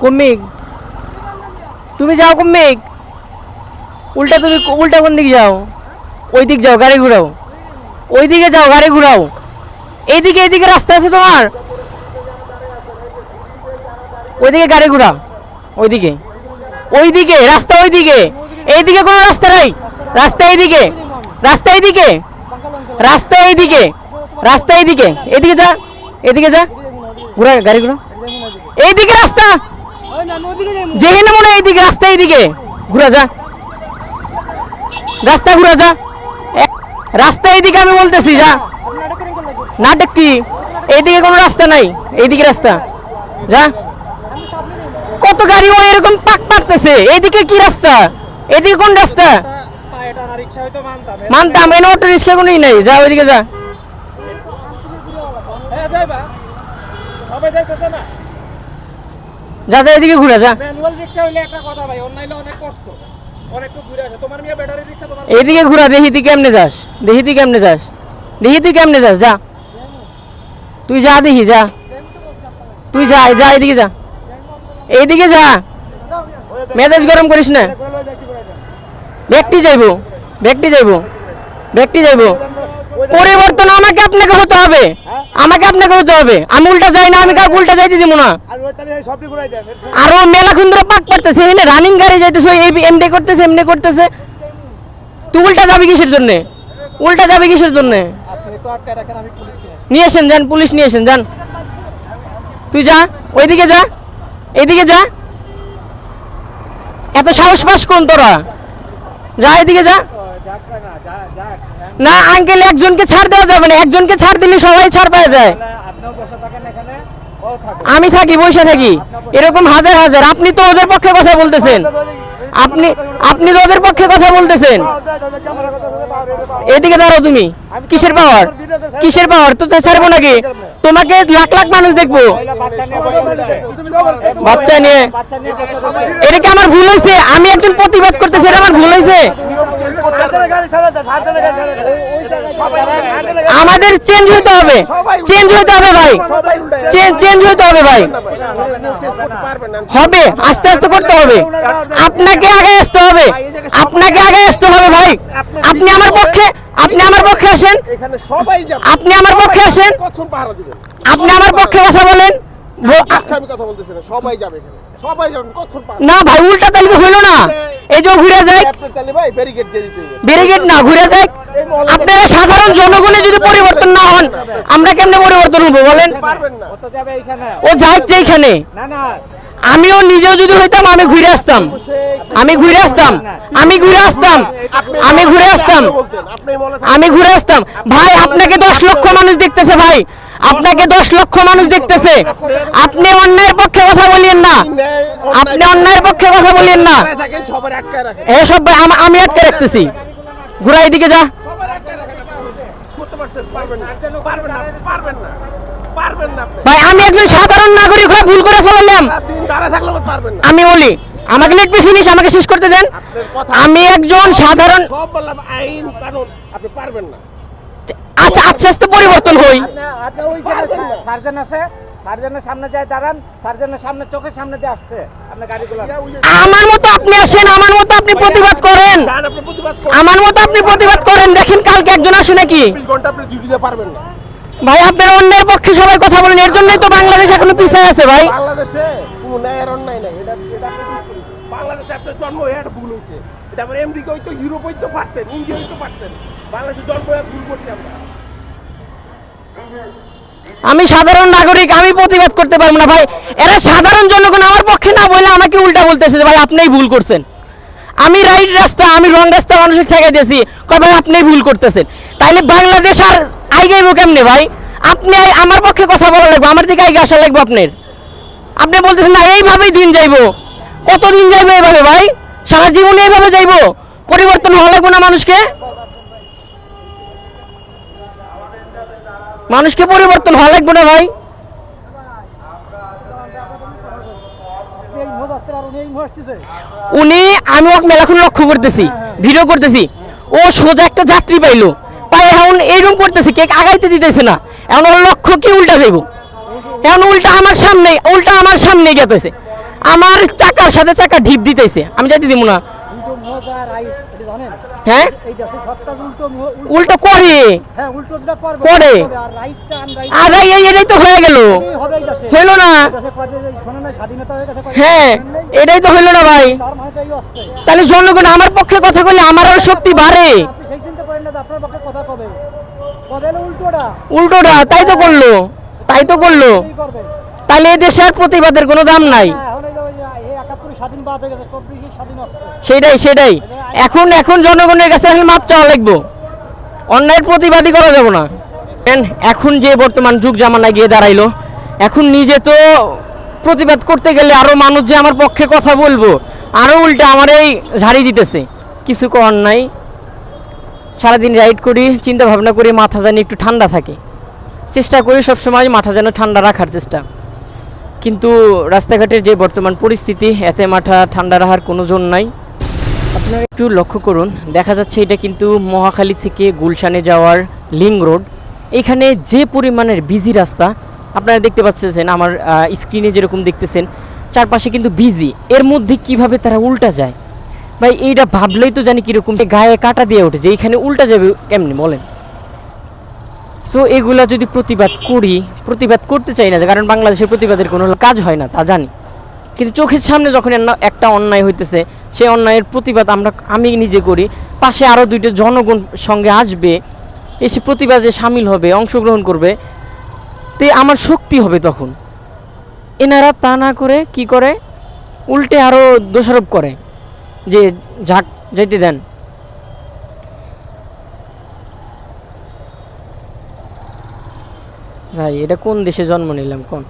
Comic তুমি যাও comic উল্টা তুমি উল্টা কোন দিকে যাও? ওই দিক যাও, গাড়ি ঘুরাও। ওই দিকে যাও, গাড়ি ঘুরাও। এইদিকে এইদিকে রাস্তা আছে তোমার। ওইদিকে গাড়ি ঘুরাও। ওইদিকে। ওইদিকে, রাস্তা ওইদিকে। এইদিকে কোনো রাস্তা নাই। রাস্তা এইদিকে। রাস্তা এইদিকে। রাস্তা এইদিকে। রাস্তা এইদিকে। এদিকে যা। এদিকে যা। ঘুরা, গাড়ি ঘুরা এইদিকে রাস্তা। যেখানে মনে হয় এইদিকে, রাস্তা এইদিকে। ঘুরা যা। রাস্তা ঘুরা যা। রাস্তা এইদিকে আমি বলতেছি, যা। নাটক কি এইদিকে কোনো রাস্তা নাই। এইদিকে রাস্তা। যা। কত গাড়ি ও এরকম পাক পাকতেছে এইদিকে কি রাস্তা? এদিকে কোন রাস্তা? মানতাম, এনে অটো রিক্সা কোনোই নাই। যা, ওইদিকে যা। সবাই যাইতেছে না? যা যা এদিকে ঘুরে যা ম্যানুয়াল রিক্সা হইলে একটা কথা ভাই অনলাইনে অনেক কষ্ট অনেক তো ঘুরে আসে তোমার মেয়ে ব্যাটারি রিক্সা তোমার এইদিকে ঘুরা দেখি তুই কেমনে যাস দেখি তুই কেমনে যাস দেখি তুই কেমনে যাস যা তুই যা দেখি যা তুই যা যা এইদিকে যা এইদিকে যা মেজাজ গরম করিস না ব্যক্তি যাইবো ব্যক্তি যাইবো ব্যক্তি যাইবো পরিবর্তন আমাকে আপনাকে হতে হবে। আমাকে আপনাকে হতে হবে। আমি উল্টা যাই না আমি কাউকে উল্টা যাইতে দিব না। আর আরও মেলা খুন্দ্র পাক করতেছে এখানে রানিং গাড়ি যাইতেছে এই এমডি করতেছে এমনি করতেছে। তুই উল্টা যাবি কিসের জন্য? উল্টা যাবি কিসের জন্য? নিয়ে যান পুলিশ নিয়ে আসেন যান। তুই যা ওইদিকে যা এইদিকে যা। এত সাহস পাস কোন তোরা? যা এদিকে যা। না আঙ্কেল একজনকে ছাড় দেওয়া যাবে না। একজনকে ছাড় দিলে সবাই ছাড় পাওয়া যায়। আমি থাকি বসে থাকি। এরকম হাজার হাজার। আপনি তো ওদের পক্ষে কথা বলতেছেন। আপনি আপনি তো ওদের পক্ষে কথা বলতেছেন। এদিকে দাঁড়ো তুমি। কিসের পাওয়ার কিসের পাওয়ার তো ছাড়বো নাকি? তোমাকে লাখ লাখ মানুষ দেখব। বাচ্চা নিয়ে। এটা কি আমার ভুল হয়েছে? আমি একজন প্রতিবাদ করতেছি, এটা আমার ভুল হয়েছে? আমাদের চেঞ্জ হতে হবে। চেঞ্জ হতে হবে ভাই। চেঞ্জ হতে হবে ভাই। হবে আস্তে আস্তে করতে হবে। আপনাকে আগে আসতে হবে। আপনাকে আগে আসতে হবে ভাই। আপনি আমার পক্ষে আপনি আমার পক্ষে আসেন। আপনি আমার পক্ষে আসেন। আপনি আমার পক্ষে কথা বলেন। ব- আ- আমি কথা বলতেছি না। সবাই যাবে ভাই উল্টা তালিকা হইল না। এই যে ঘুরে যায় ভাই ব্যারিকেড না ঘুরে যায় আপনারা সাধারণ জনগণে যদি পরিবর্তন না হন আমরা কেমনে পরিবর্তন হব বলেন? ও তো যাবে এইখানে যাই যেখানে। না না আমিও নিজেও যদি হইতাম আমি ঘুরে আসতাম। আমি ঘুরে আসতাম। আমি ঘুরে আসতাম। আমি ঘুরে আসতাম। আমি ঘুরে আসতাম। ভাই আপনাকে দশ লক্ষ মানুষ দেখতেছে ভাই। আপনাকে দশ লক্ষ মানুষ দেখতেছে। আপনি অন্যায়ের পক্ষে কথা বলিয়েন না। আপনি অন্যায়ের পক্ষে কথা বলিয়েন না। এসব ভাই আম- আমি আটকে রাখতেছি। ঘুরা এদিকে যা সবার আটকায় রাখেন করতে পারছেন পারবেন না পারবেন না পারবেন না পারবেন না আপনি ভাই আমি একজন সাধারণ নাগরিক হয়ে ভুল করে ফেলালাম সারা দিন দাঁড়া থাকলে আবার পারবেন না আমি বলি আমাকে লেট ফিনিশ আমাকে শেষ করতে দেন। আমি একজন সাধারণ সব বললাম আইন কানুন আপনি পারবেন না। আচ্ছা আস্তে আস্তে পরিবর্তন হই। আপনি ওইখানে সার্জন আছে সার্জনের সামনে যায় দাঁড়ান সার্জনের সামনে চোখের সামনে দিয়ে আসছে আপনার গাড়িগুলো। আমার মতো আপনি আসেন আমার মতো আপনি প্রতিবাদ করেন। প্রতিবাদ আমার মতো আপনি প্রতিবাদ করেন দেখেন কালকে একজন আসে নাকি। ঘণ্টা আপনি ডিউটি দিতে পারবেন না। ভাই আপনার অন্যের পক্ষে সবাই কথা বলেন এর জন্যই তো বাংলাদেশ এখনও পিছিয়ে আছে ভাই। বাংলাদেশে কোনো ন্যায়ের অন্যায় নাই এটা এটা। বাংলাদেশে আপনার জন্ম হয়ে একটা ভুল হয়েছে। এটা আবার আমেরিকা হইতো ইউরোপ হইতে পারতেন ইন্ডিয়া হইতে পারতেন। বাংলাদেশে জন্ম হয়ে ভুল করছি আমরা। আমি সাধারণ নাগরিক, আমি প্রতিবাদ করতে পারব না, ভাই। এরা সাধারণ জনগণ আমার পক্ষে না বলে আমাকে উল্টা বলতেছে ভাই, আপনিই ভুল করছেন। আমি রাইট রাস্তা, আমি রং রাস্তা মানুষের ঠেকে দিয়েছি। ভাই, আপনিই ভুল করতেছেন। তাইলে বাংলাদেশ আর আইগাইব কেমনে, ভাই? আপনি আমার পক্ষে কথা বলা লাগবে, আমার দিকে আগে আসা লাগবে আপনার। আপনি বলতেছেন, না, এইভাবেই দিন যাইবো। কত দিন যাইবো এইভাবে, ভাই? সারা জীবনে এইভাবে যাইব? পরিবর্তন হওয়া লাগবে না মানুষকে? মানুষকে পরিবর্তন হওয়া লাগবে না ভাই। উনি, আমি ওকে মেলাক্ষণ লক্ষ্য করতেছি, ভিডিও করতেছি। ও সোজা একটা যাত্রী পাইলো। পাই এখন এইরকম করতেছে, কেক আগাইতে দিতেছে না। এখন ওর লক্ষ্য কি, উল্টা যাইব। এখন উল্টা আমার সামনে, উল্টা আমার সামনে গেতেছে। আমার চাকার সাথে চাকা ঢিপ দিতেছে। আমি যাইতে দিব না উল্টো মজা রাইট এটা জানেন হ্যাঁ? সবটা উল্টো করে। হ্যাঁ করে। আর এটাই তো হয়ে গেল। হইল না। হয়ে হ্যাঁ এটাই তো হইল না ভাই। মানে তাহলে জনগণ আমার পক্ষে কথা বললে আমার আরও শক্তি বাড়ে। উল্টোটা। তাই তো করল। তাই তো করল। তাহলে এই দেশে আর প্রতিবাদের কোনো দাম নাই। সেটাই সেটাই। এখন এখন জনগণের কাছে এখন মাপ চাওয়া লাগবো। অন্যায়ের প্রতিবাদী করা যাব না। এখন যে বর্তমান যুগ জামানায় গিয়ে দাঁড়াইলো, এখন নিজে তো প্রতিবাদ করতে গেলে আরও মানুষ যে আমার পক্ষে কথা বলব, আরও উল্টে আমার এই ঝাড়ি দিতেছে। কিছু করার নাই। সারাদিন রাইড করি চিন্তা ভাবনা করি, মাথা যেন একটু ঠান্ডা থাকে। চেষ্টা করি সবসময় মাথা যেন ঠান্ডা রাখার চেষ্টা। কিন্তু রাস্তাঘাটের যে বর্তমান পরিস্থিতি, এতে মাথা ঠান্ডা রাখার কোনো জোর নাই। আপনারা একটু লক্ষ্য করুন, দেখা যাচ্ছে এটা কিন্তু মহাখালী থেকে গুলশানে যাওয়ার লিং রোড। এখানে যে পরিমাণের বিজি রাস্তা, আপনারা দেখতে পাচ্ছেন, আমার স্ক্রিনে যেরকম দেখতেছেন, চারপাশে কিন্তু বিজি এর মধ্যে কীভাবে তারা উল্টা যায়? ভাই, এইটা ভাবলেই তো জানি কীরকম, গায়ে কাটা দিয়ে উঠেছে এইখানে উল্টা যাবে কেমনি, বলেন। সো এগুলা যদি প্রতিবাদ করি, প্রতিবাদ করতে চাই না কারণ বাংলাদেশের প্রতিবাদের কোনো কাজ হয় না, তা জানি। কিন্তু চোখের সামনে যখন একটা অন্যায় হইতেছে সেই অন্যায়ের প্রতিবাদ আমরা, আমি নিজে করি, পাশে আরও দুইটা জনগণ সঙ্গে আসবে, এসে প্রতিবাদে সামিল হবে, অংশগ্রহণ করবে, তে আমার শক্তি হবে তখন। এনারা তা না করে কি করে? উল্টে আরও দোষারোপ করে, যে ঝাক যাইতে দেন। ভাই এটা কোন দেশে জন্ম নিলাম? কোন?